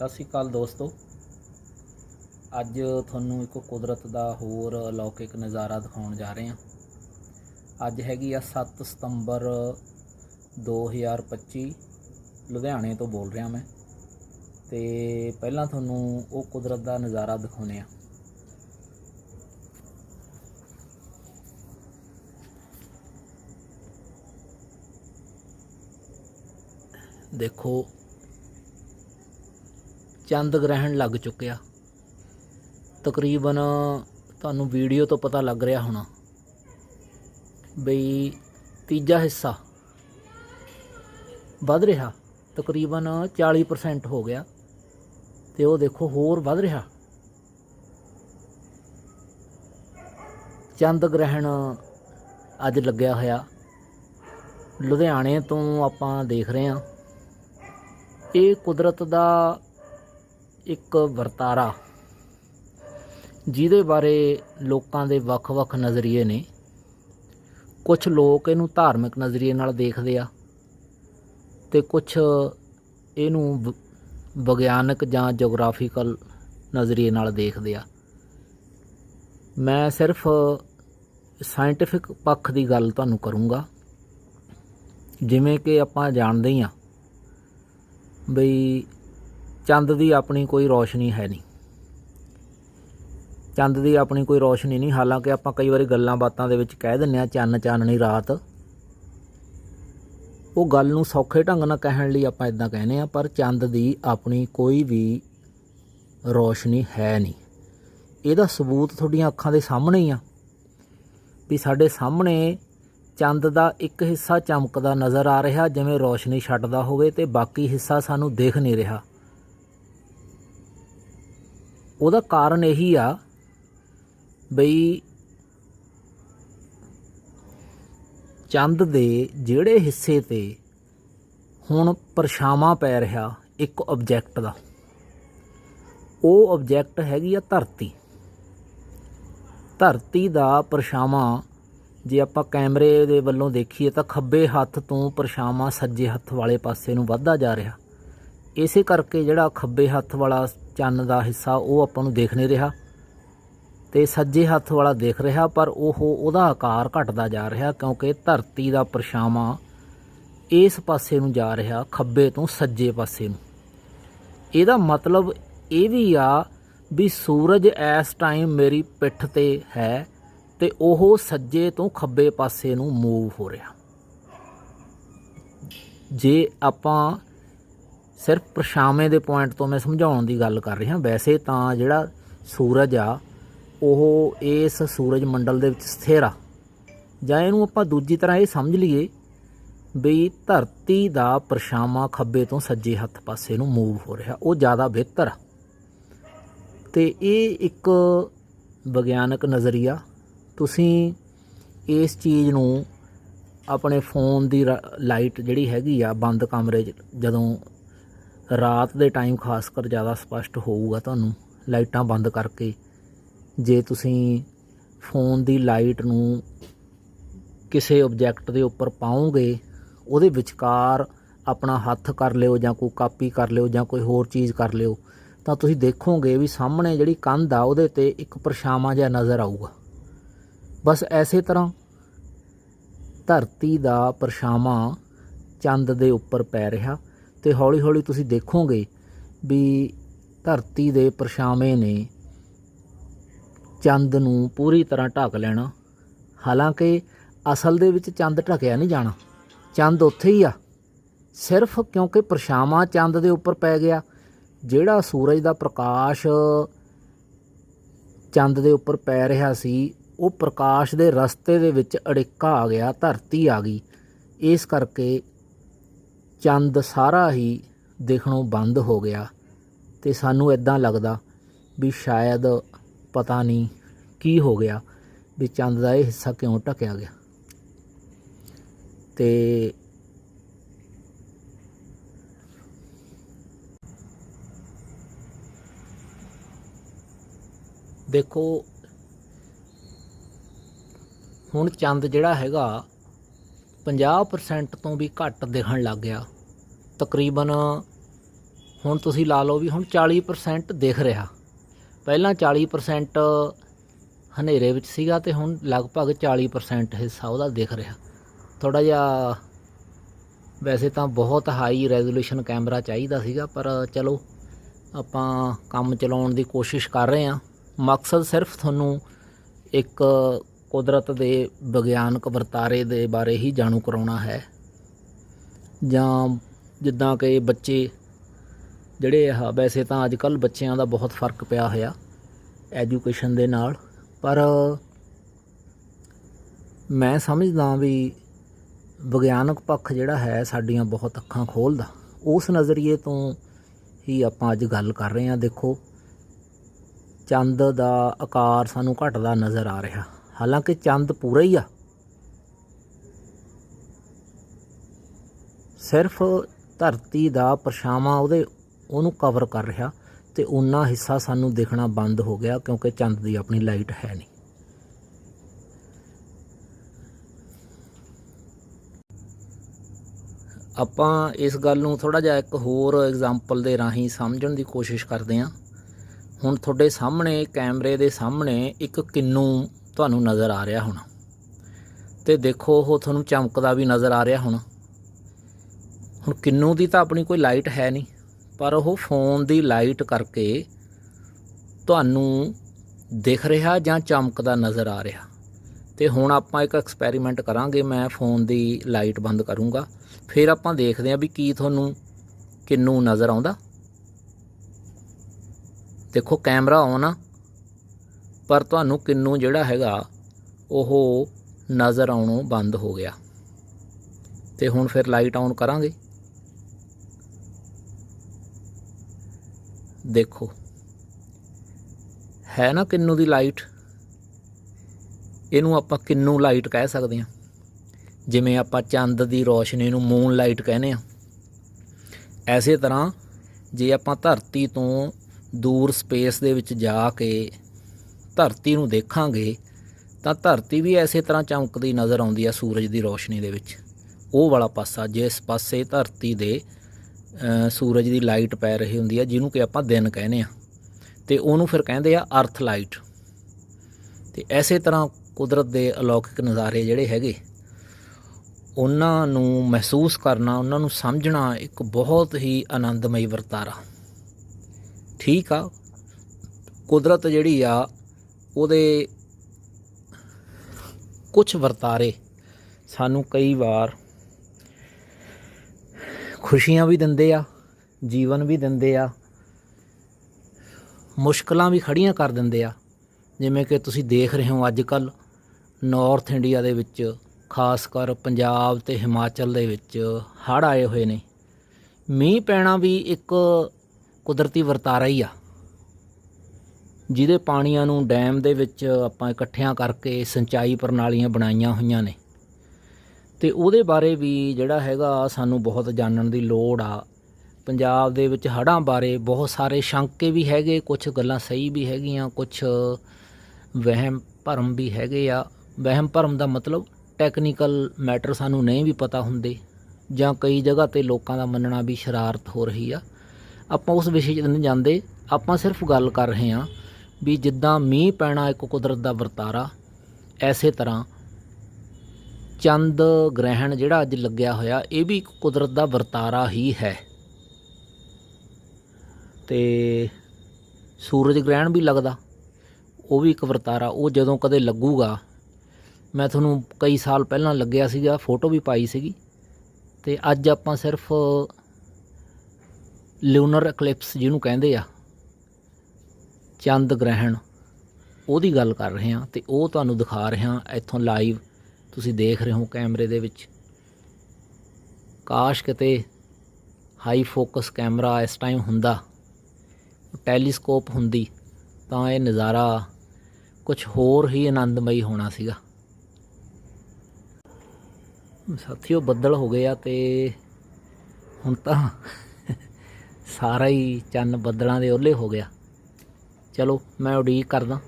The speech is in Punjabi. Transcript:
ਸਤਿ ਸ਼੍ਰੀ ਅਕਾਲ ਦੋਸਤੋ। ਅੱਜ ਤੁਹਾਨੂੰ ਇੱਕ ਕੁਦਰਤ ਦਾ ਹੋਰ ਅਲੌਕਿਕ ਨਜ਼ਾਰਾ ਦਿਖਾਉਣ ਜਾ ਰਹੇ ਹਾਂ। ਅੱਜ ਹੈਗੀ ਆ 7 ਸਤੰਬਰ 2025 ਲੁਧਿਆਣੇ ਤੋਂ ਬੋਲ ਰਿਹਾ ਮੈਂ। ਤੇ ਪਹਿਲਾਂ ਤੁਹਾਨੂੰ ਉਹ ਕੁਦਰਤ ਦਾ ਨਜ਼ਾਰਾ ਦਿਖਾਉਨੇ ਆ ਦੇਖੋ ਚੰਦ ਗ੍ਰਹਿਣ ਲੱਗ ਚੁੱਕਿਆ। ਤਕਰੀਬਨ ਤੁਹਾਨੂੰ ਵੀਡੀਓ ਤੋਂ ਪਤਾ ਲੱਗ ਰਿਹਾ ਹੋਣਾ ਬਈ ਤੀਜਾ ਹਿੱਸਾ ਵੱਧ ਰਿਹਾ। ਤਕਰੀਬਨ 40% ਹੋ ਗਿਆ ਤੇ ਉਹ ਦੇਖੋ ਹੋਰ ਵੱਧ ਰਿਹਾ। ਚੰਦ ਗ੍ਰਹਿਣ ਅੱਜ ਲੱਗਿਆ ਹੋਇਆ। ਲੁਧਿਆਣੇ ਤੋਂ ਆਪਾਂ ਦੇਖ ਰਹੇ ਹਾਂ। ਇਹ ਕੁਦਰਤ ਦਾ ਇੱਕ ਵਰਤਾਰਾ, ਜਿਹਦੇ ਬਾਰੇ ਲੋਕਾਂ ਦੇ ਵੱਖ-ਵੱਖ ਨਜ਼ਰੀਏ ਨੇ। ਕੁਝ ਲੋਕ ਇਹਨੂੰ ਧਾਰਮਿਕ ਨਜ਼ਰੀਏ ਨਾਲ ਦੇਖਦੇ ਆ ਤੇ ਕੁਝ ਇਹਨੂੰ ਵ- ਵਿਗਿਆਨਕ ਜਾਂ ਜੀਓਗ੍ਰਾਫੀਕਲ ਨਜ਼ਰੀਏ ਨਾਲ ਦੇਖਦੇ ਆ। ਮੈਂ ਸਿਰਫ ਸਾਇੰਟਿਫਿਕ ਪੱਖ ਦੀ ਗੱਲ ਤੁਹਾਨੂੰ ਕਰੂੰਗਾ। ਜਿਵੇਂ ਕਿ ਆਪਾਂ ਜਾਣਦੇ ਹੀ ਆ ਬਈ ਚੰਦ ਦੀ ਆਪਣੀ ਕੋਈ ਰੌਸ਼ਨੀ ਹੈ ਨਹੀਂ। ਚੰਦ ਦੀ ਆਪਣੀ ਕੋਈ ਰੌਸ਼ਨੀ ਨਹੀਂ। ਹਾਲਾਂਕਿ ਆਪਾਂ ਕਈ ਵਾਰੀ ਗੱਲਾਂ ਬਾਤਾਂ ਦੇ ਵਿੱਚ ਕਹਿ ਦਿੰਨੇ ਆ ਚੰਨ, ਚਾਨਣੀ, ਰਾਤ। ਉਹ ਗੱਲ ਨੂੰ ਸੌਖੇ ਢੰਗ ਨਾਲ ਕਹਿਣ ਲਈ ਆਪਾਂ ਇਦਾਂ ਕਹਿੰਦੇ ਆ ਪਰ ਚੰਦ ਦੀ ਆਪਣੀ ਕੋਈ ਵੀ ਰੌਸ਼ਨੀ ਹੈ ਨਹੀਂ। ਇਹਦਾ ਸਬੂਤ ਤੁਹਾਡੀਆਂ ਅੱਖਾਂ ਦੇ ਸਾਹਮਣੇ ਹੀ ਆ ਵੀ ਸਾਡੇ ਸਾਹਮਣੇ ਚੰਦ ਦਾ ਇੱਕ ਹਿੱਸਾ ਚਮਕਦਾ ਨਜ਼ਰ ਆ ਰਿਹਾ, ਜਿਵੇਂ ਰੌਸ਼ਨੀ ਛੱਡਦਾ ਹੋਵੇ ਤੇ ਬਾਕੀ ਹਿੱਸਾ ਸਾਨੂੰ ਦਿਖ ਨਹੀਂ ਰਿਹਾ। ਉਹਦਾ ਕਾਰਨ ਇਹੀ ਆ ਬਈ ਚੰਦ ਦੇ ਜਿਹੜੇ ਹਿੱਸੇ ਤੇ ਹੁਣ ਪਰਛਾਵਾਂ ਪੈ ਰਿਹਾ ਇੱਕ ਆਬਜੈਕਟ ਦਾ, ਉਹ ਆਬਜੈਕਟ ਹੈਗੀ ਆ ਧਰਤੀ। ਧਰਤੀ ਦਾ ਪਰਛਾਵਾਂ ਜੇ ਆਪਾਂ ਕੈਮਰੇ ਦੇ ਵੱਲੋਂ ਦੇਖੀਏ ਤਾਂ ਖੱਬੇ ਹੱਥ ਤੋਂ ਪਰਛਾਵਾਂ ਸੱਜੇ ਹੱਥ ਵਾਲੇ ਪਾਸੇ ਨੂੰ ਵੱਧਦਾ ਜਾ ਰਿਹਾ। ਇਸੇ ਕਰਕੇ ਜਿਹੜਾ ਖੱਬੇ ਹੱਥ ਵਾਲਾ ਚੰਨ ਦਾ ਹਿੱਸਾ ਉਹ ਆਪਾਂ ਨੂੰ ਦੇਖ ਨਹੀਂ ਰਿਹਾ ਤੇ ਸੱਜੇ ਹੱਥ ਵਾਲਾ ਦੇਖ ਰਿਹਾ, ਪਰ ਉਹ ਉਹਦਾ ਆਕਾਰ ਘਟਦਾ ਜਾ ਰਿਹਾ ਕਿਉਂਕਿ ਧਰਤੀ ਦਾ ਪਰਛਾਵਾਂ ਇਸ ਪਾਸੇ ਨੂੰ ਜਾ ਰਿਹਾ, ਖੱਬੇ ਤੋਂ ਸੱਜੇ ਪਾਸੇ ਨੂੰ। ਇਹਦਾ ਮਤਲਬ ਇਹ ਵੀ ਆ ਵੀ ਸੂਰਜ ਇਸ ਟਾਈਮ ਮੇਰੀ ਪਿੱਠ ਤੇ ਹੈ ਤੇ ਉਹ ਸੱਜੇ ਤੋਂ ਖੱਬੇ ਪਾਸੇ ਨੂੰ ਮੂਵ ਹੋ ਰਿਹਾ। ਜੇ ਆਪਾਂ ਸਿਰਫ ਪਰਛਾਵੇਂ ਦੇ ਪੁਆਇੰਟ ਤੋਂ ਮੈਂ ਸਮਝਾਉਣ ਦੀ ਗੱਲ ਕਰ ਰਿਹਾ। ਵੈਸੇ ਤਾਂ ਜਿਹੜਾ ਸੂਰਜ ਆ, ਉਹ ਇਸ ਸੂਰਜ ਮੰਡਲ ਦੇ ਵਿੱਚ ਸਥਿਰ ਆ। ਜਾਂ ਇਹਨੂੰ ਆਪਾਂ ਦੂਜੀ ਤਰ੍ਹਾਂ ਇਹ ਸਮਝ ਲਈਏ ਵੀ ਧਰਤੀ ਦਾ ਪਰਛਾਵਾਂ ਖੱਬੇ ਤੋਂ ਸੱਜੇ ਹੱਥ ਪਾਸੇ ਨੂੰ ਮੂਵ ਹੋ ਰਿਹਾ। ਉਹ ਜ਼ਿਆਦਾ ਬਿਹਤਰ ਆ। ਤੇ ਇਹ ਇੱਕ ਵਿਗਿਆਨਕ ਨਜ਼ਰੀਆ। ਤੁਸੀਂ ਇਸ ਚੀਜ਼ ਨੂੰ ਆਪਣੇ ਫੋਨ ਦੀ ਰਾ- ਲਾਈਟ ਜਿਹੜੀ ਹੈਗੀ ਆ, ਬੰਦ ਕਮਰੇ 'ਚ ਜਦੋਂ ਰਾਤ ਦੇ ਟਾਈਮ ਖਾਸ ਕਰ ਜ਼ਿਆਦਾ ਸਪਸ਼ਟ ਹੋਊਗਾ ਤੁਹਾਨੂੰ, ਲਾਈਟਾਂ ਬੰਦ ਕਰਕੇ। ਜੇ ਤੁਸੀਂ ਫੋਨ ਦੀ ਲਾਈਟ ਨੂੰ ਕਿਸੇ ਆਬਜੈਕਟ ਦੇ ਉੱਪਰ ਪਾਓਗੇ, ਉਹਦੇ ਵਿਚਕਾਰ ਆਪਣਾ ਹੱਥ ਕਰ ਲਿਓ ਜਾਂ ਕੋਈ ਕਾਪੀ ਕਰ ਲਿਓ ਜਾਂ ਕੋਈ ਹੋਰ ਚੀਜ਼ ਕਰ ਲਿਓ, ਤਾਂ ਤੁਸੀਂ ਦੇਖੋਗੇ ਵੀ ਸਾਹਮਣੇ ਜਿਹੜੀ ਕੰਧ ਆ, ਉਹਦੇ ਤੇ ਇੱਕ ਪਰਛਾਵਾਂ ਜਿਹਾ ਨਜ਼ਰ ਆਊਗਾ। ਬਸ ਐਸੇ ਤਰ੍ਹਾਂ ਧਰਤੀ ਦਾ ਪਰਛਾਵਾਂ ਚੰਦ ਦੇ ਉੱਪਰ ਪੈ ਰਿਹਾ। ਤੇ ਹੌਲੀ-ਹੌਲੀ ਤੁਸੀਂ ਦੇਖੋਗੇ ਵੀ ਧਰਤੀ ਦੇ ਪਰਛਾਵੇਂ ਨੇ ਚੰਦ ਨੂੰ ਪੂਰੀ ਤਰ੍ਹਾਂ ਢੱਕ ਲੈਣਾ। ਹਾਲਾਂਕਿ ਅਸਲ ਦੇ ਵਿੱਚ ਚੰਦ ਢਕਿਆ ਨਹੀਂ ਜਾਣਾ। ਚੰਦ ਉੱਥੇ ਹੀ ਆ। ਸਿਰਫ ਕਿਉਂਕਿ ਪਰਛਾਵਾਂ ਚੰਦ ਦੇ ਉੱਪਰ ਪੈ ਗਿਆ, ਜਿਹੜਾ ਸੂਰਜ ਦਾ ਪ੍ਰਕਾਸ਼ ਚੰਦ ਦੇ ਉੱਪਰ ਪੈ ਰਿਹਾ ਸੀ, ਉਹ ਪ੍ਰਕਾਸ਼ ਦੇ ਰਸਤੇ ਦੇ ਵਿੱਚ ਅੜਿੱਕਾ ਆ ਗਿਆ, ਧਰਤੀ ਆ ਗਈ। ਇਸ ਕਰਕੇ ਚੰਦ ਸਾਰਾ ਹੀ ਦਿਖਣੋਂ ਬੰਦ ਹੋ ਗਿਆ ਤੇ ਸਾਨੂੰ ਇਦਾਂ ਲੱਗਦਾ ਵੀ ਸ਼ਾਇਦ ਪਤਾ ਨਹੀਂ ਕੀ ਹੋ ਗਿਆ ਵੀ ਚੰਦ ਦਾ ਇਹ ਹਿੱਸਾ ਕਿਉਂ ਢਕਿਆ ਗਿਆ। ਤੇ ਦੇਖੋ, ਹੁਣ ਚੰਦ ਜਿਹੜਾ ਹੈਗਾ 50% ਤੋਂ ਵੀ ਘੱਟ ਦਿਖਣ ਲੱਗ ਗਿਆ। ਤਕਰੀਬਨ ਹੁਣ ਤੁਸੀਂ ਲਾ ਲਓ ਵੀ ਹੁਣ 40% ਦਿਖ ਰਿਹਾ। ਪਹਿਲਾਂ 40% ਹਨੇਰੇ ਵਿੱਚ ਸੀਗਾ ਤੇ ਹੁਣ ਲਗਭਗ 40% ਹਿੱਸਾ ਉਹਦਾ ਦਿਖ ਰਿਹਾ। ਥੋੜਾ ਜਿਹਾ ਵੈਸੇ ਤਾਂ ਬਹੁਤ ਹਾਈ ਰੈਜ਼ੋਲੂਸ਼ਨ ਕੈਮਰਾ ਚਾਹੀਦਾ ਸੀਗਾ, ਪਰ ਚਲੋ ਆਪਾਂ ਕੰਮ ਚਲਾਉਣ ਦੀ ਕੋਸ਼ਿਸ਼ ਕਰ ਰਹੇ ਹਾਂ। ਮਕਸਦ ਸਿਰਫ ਤੁਹਾਨੂੰ ਇੱਕ ਕੁਦਰਤ ਦੇ ਵਿਗਿਆਨਕ ਵਰਤਾਰੇ ਦੇ ਬਾਰੇ ਹੀ ਜਾਣੂ ਕਰਾਉਣਾ ਹੈ। ਜਾਂ ਜਿੱਦਾਂ ਕਿ ਬੱਚੇ ਜਿਹੜੇ ਆ, ਵੈਸੇ ਤਾਂ ਅੱਜ ਕੱਲ ਬੱਚਿਆਂ ਦਾ ਬਹੁਤ ਫ਼ਰਕ ਪਿਆ ਹੋਇਆ ਐਜੂਕੇਸ਼ਨ ਦੇ ਨਾਲ। ਪਰ ਮੈਂ ਸਮਝਦਾ ਵੀ ਵਿਗਿਆਨਕ ਪੱਖ ਜਿਹੜਾ ਹੈ, ਸਾਡੀਆਂ ਬਹੁਤ ਅੱਖਾਂ ਖੋਲਦਾ। ਉਸ ਨਜ਼ਰੀਏ ਤੋਂ ਹੀ ਆਪਾਂ ਅੱਜ ਗੱਲ ਕਰ ਰਹੇ ਹਾਂ। ਦੇਖੋ, ਚੰਦ ਦਾ ਆਕਾਰ ਸਾਨੂੰ ਘਟਦਾ ਨਜ਼ਰ ਆ ਰਿਹਾ। ਹਾਲਾਂਕਿ ਚੰਦ ਪੂਰਾ ਹੀ ਆ। ਸਿਰਫ ਧਰਤੀ ਦਾ ਪਰਛਾਵਾਂ ਉਹਦੇ, ਉਹਨੂੰ ਕਵਰ ਕਰ ਰਿਹਾ ਤੇ ਉਨਾ ਹਿੱਸਾ ਸਾਨੂੰ ਦੇਖਣਾ ਬੰਦ ਹੋ ਗਿਆ ਕਿਉਂਕਿ ਚੰਦ ਦੀ ਆਪਣੀ ਲਾਈਟ ਹੈ ਨਹੀਂ। ਆਪਾਂ ਇਸ ਗੱਲ ਨੂੰ ਥੋੜਾ ਜਿਹਾ ਇੱਕ ਹੋਰ ਐਗਜ਼ਾਮਪਲ ਦੇ ਰਾਹੀਂ ਸਮਝਣ ਦੀ ਕੋਸ਼ਿਸ਼ ਕਰਦੇ ਹਾਂ। ਹੁਣ ਤੁਹਾਡੇ ਸਾਹਮਣੇ, ਕੈਮਰੇ ਦੇ ਸਾਹਮਣੇ ਇੱਕ ਕਿੰਨੂ ਤੁਹਾਨੂੰ ਨਜ਼ਰ ਆ ਰਿਹਾ ਹੋਣਾ। ਤੇ ਦੇਖੋ, ਉਹ ਤੁਹਾਨੂੰ ਚਮਕਦਾ ਵੀ ਨਜ਼ਰ ਆ ਰਿਹਾ ਹੋਣਾ। ਹੁਣ ਕਿੰਨੂ ਦੀ ਤਾਂ ਆਪਣੀ ਕੋਈ ਲਾਈਟ ਹੈ ਨਹੀਂ, ਪਰ ਉਹ ਫੋਨ ਦੀ ਲਾਈਟ ਕਰਕੇ ਤੁਹਾਨੂੰ ਦਿਖ ਰਿਹਾ ਜਾਂ ਚਮਕਦਾ ਨਜ਼ਰ ਆ ਰਿਹਾ। ਤੇ ਹੁਣ ਆਪਾਂ ਇੱਕ ਐਕਸਪੈਰੀਮੈਂਟ ਕਰਾਂਗੇ, ਮੈਂ ਫੋਨ ਦੀ ਲਾਈਟ ਬੰਦ ਕਰੂੰਗਾ। ਫਿਰ ਆਪਾਂ ਦੇਖਦੇ ਹਾਂ ਵੀ ਕੀ ਤੁਹਾਨੂੰ ਕਿੰਨੂ ਨਜ਼ਰ ਆਉਂਦਾ। ਦੇਖੋ, ਕੈਮਰਾ ਆਨ ਆ ਪਰ ਤੁਹਾਨੂੰ ਕਿੰਨੂ ਜਿਹੜਾ ਹੈਗਾ, ਉਹ ਨਜ਼ਰ ਆਉਣੋਂ ਬੰਦ ਹੋ ਗਿਆ। ਤੇ ਹੁਣ ਫਿਰ ਲਾਈਟ ਆਨ ਕਰਾਂਗੇ। ਦੇਖੋ। ਹੈ ਨਾ ਕਿੰਨੂ ਦੀ ਲਾਈਟ ਇਹਨੂੰ ਆਪਾਂ ਕਿੰਨੂ ਲਾਈਟ ਕਹਿ ਸਕਦੇ ਹਾਂ। ਜਿਵੇਂ ਆਪਾਂ ਚੰਦ ਦੀ ਰੋਸ਼ਨੀ ਨੂੰ ਮੂਨ ਲਾਈਟ ਕਹਿੰਦੇ ਆ ਐਸੇ ਤਰ੍ਹਾਂ ਜੇ ਆਪਾਂ ਧਰਤੀ ਤੋਂ ਦੂਰ ਸਪੇਸ ਦੇ ਵਿੱਚ ਜਾ ਕੇ ਧਰਤੀ ਨੂੰ ਦੇਖਾਂਗੇ ਤਾਂ ਧਰਤੀ ਵੀ ਐਸੇ ਤਰ੍ਹਾਂ ਚਮਕਦੀ ਨਜ਼ਰ ਆਉਂਦੀ ਆ ਸੂਰਜ ਦੀ ਰੋਸ਼ਨੀ ਦੇ ਵਿੱਚ। ਉਹ ਵਾਲਾ ਪਾਸਾ, ਜਿਸ ਪਾਸੇ ਧਰਤੀ ਦੇ ਸੂਰਜ ਦੀ ਲਾਈਟ ਪੈ ਰਹੀ ਹੁੰਦੀ ਆ, ਜਿਹਨੂੰ ਕਿ ਆਪਾਂ ਦਿਨ ਕਹਿੰਦੇ ਆ। ਤੇ ਉਹਨੂੰ ਫਿਰ ਕਹਿੰਦੇ ਆ ਅਰਥ ਲਾਈਟ। ਤੇ ਐਸੇ ਤਰ੍ਹਾਂ ਕੁਦਰਤ ਦੇ ਅਲੌਕਿਕ ਨਜ਼ਾਰੇ ਜਿਹੜੇ ਹੈਗੇ, ਉਹਨਾਂ ਨੂੰ ਮਹਿਸੂਸ ਕਰਨਾ, ਉਹਨਾਂ ਨੂੰ ਸਮਝਣਾ ਇੱਕ ਬਹੁਤ ਹੀ ਆਨੰਦਮਈ ਵਰਤਾਰਾ। ਠੀਕ ਆ? ਕੁਦਰਤ ਜਿਹੜੀ ਆ ਉਹਦੇ ਕੁਝ ਵਰਤਾਰੇ ਸਾਨੂੰ ਕਈ ਵਾਰ ਖੁਸ਼ੀਆਂ ਵੀ ਦਿੰਦੇ ਆ, ਜੀਵਨ ਵੀ ਦਿੰਦੇ ਆ, ਮੁਸ਼ਕਲਾਂ ਵੀ ਖੜੀਆਂ ਕਰ ਦਿੰਦੇ ਆ। ਜਿਵੇਂ ਕਿ ਤੁਸੀਂ ਦੇਖ ਰਹੇ ਹੋ ਅੱਜ ਕੱਲ ਨਾਰਥ ਇੰਡੀਆ ਦੇ ਵਿੱਚ, ਖਾਸ ਕਰ ਪੰਜਾਬ ਤੇ ਹਿਮਾਚਲ ਦੇ ਵਿੱਚ ਹੜ੍ਹ ਆਏ ਹੋਏ ਨੇ। ਮੀਂਹ ਪੈਣਾ ਵੀ ਇੱਕ ਕੁਦਰਤੀ ਵਰਤਾਰਾ ਹੀ ਆ। ਜਿਹਦੇ ਪਾਣੀਆਂ ਨੂੰ ਡੈਮ ਦੇ ਵਿੱਚ ਆਪਾਂ ਇਕੱਠਿਆਂ ਕਰਕੇ ਸਿੰਚਾਈ ਪ੍ਰਣਾਲੀਆਂ ਬਣਾਈਆਂ ਹੋਈਆਂ ਨੇ। ਤੇ ਉਹਦੇ ਬਾਰੇ ਵੀ ਜਿਹੜਾ ਹੈਗਾ ਸਾਨੂੰ ਬਹੁਤ ਜਾਣਨ ਦੀ ਲੋੜ ਆ। ਪੰਜਾਬ ਦੇ ਵਿੱਚ ਹੜ੍ਹਾਂ ਬਾਰੇ ਬਹੁਤ ਸਾਰੇ ਸ਼ੰਕੇ ਵੀ ਹੈਗੇ ਕੁਝ ਗੱਲਾਂ ਸਹੀ ਵੀ ਹੈਗੀਆਂ ਕੁਝ ਵਹਿਮ ਭਰਮ ਵੀ ਹੈਗੇ ਆ। ਵਹਿਮ ਭਰਮ ਦਾ ਮਤਲਬ ਟੈਕਨੀਕਲ ਮੈਟਰ ਸਾਨੂੰ ਨਹੀਂ ਵੀ ਪਤਾ ਹੁੰਦੇ, ਜਾਂ ਕਈ ਜਗ੍ਹਾ ਤੇ ਲੋਕਾਂ ਦਾ ਮੰਨਣਾ ਵੀ ਸ਼ਰਾਰਤ ਹੋ ਰਹੀ ਆ। ਆਪਾਂ ਉਸ ਵਿਸ਼ੇ 'ਚ ਨਹੀਂ ਜਾਂਦੇ, ਆਪਾਂ ਸਿਰਫ ਗੱਲ ਕਰ ਰਹੇ ਹਾਂ। ਵੀ ਜਿੱਦਾਂ ਮੀਂਹ ਪੈਣਾ ਇੱਕ ਕੁਦਰਤ ਦਾ ਵਰਤਾਰਾ, ਐਸੇ ਤਰ੍ਹਾਂ ਚੰਦ ਗ੍ਰਹਿਣ ਜਿਹੜਾ ਅੱਜ ਲੱਗਿਆ ਹੋਇਆ, ਇਹ ਵੀ ਇੱਕ ਕੁਦਰਤ ਦਾ ਵਰਤਾਰਾ ਹੀ ਹੈ। ਤੇ ਸੂਰਜ ਗ੍ਰਹਿਣ ਵੀ ਲੱਗਦਾ, ਉਹ ਵੀ ਇੱਕ ਵਰਤਾਰਾ, ਉਹ ਜਦੋਂ ਕਦੇ ਲੱਗੂਗਾ, ਮੈਂ ਤੁਹਾਨੂੰ ਕਈ ਸਾਲ ਪਹਿਲਾਂ ਲੱਗਿਆ ਸੀਗਾ, ਫੋਟੋ ਵੀ ਪਾਈ ਸੀਗੀ, ਤੇ ਅੱਜ ਆਪਾਂ ਸਿਰਫ ਲੂਨਰ ਐਕਲਿਪਸ ਜਿਹਨੂੰ ਕਹਿੰਦੇ ਆ ਚੰਦ ਗ੍ਰਹਿਣ। ਉਹਦੀ ਗੱਲ ਕਰ ਰਹੇ ਹਾਂ ਤੇ ਉਹ ਤੁਹਾਨੂੰ ਦਿਖਾ ਰਹੇ ਹਾਂ ਇੱਥੋਂ ਲਾਈਵ ਤੁਸੀਂ ਦੇਖ ਰਹੇ ਹੋ ਕੈਮਰੇ ਦੇ ਵਿੱਚ। ਕਾਸ਼ ਕਿਤੇ ਹਾਈ ਫੋਕਸ ਕੈਮਰਾ ਇਸ ਟਾਈਮ ਹੁੰਦਾ। ਟੈਲੀਸਕੋਪ ਹੁੰਦੀ, ਤਾਂ ਇਹ ਨਜ਼ਾਰਾ ਕੁਝ ਹੋਰ ਹੀ ਆਨੰਦਮਈ ਹੋਣਾ ਸੀਗਾ। ਸਾਥੀਓ, ਬੱਦਲ ਹੋ ਗਏ ਆ ਤੇ ਹੁਣ ਤਾਂ ਸਾਰਾ ਹੀ ਚੰਨ ਬੱਦਲਾਂ ਦੇ ਓਲੇ ਹੋ ਗਿਆ। ਚਲੋ ਮੈਂ ਉਡੀਕ ਕਰਦਾ।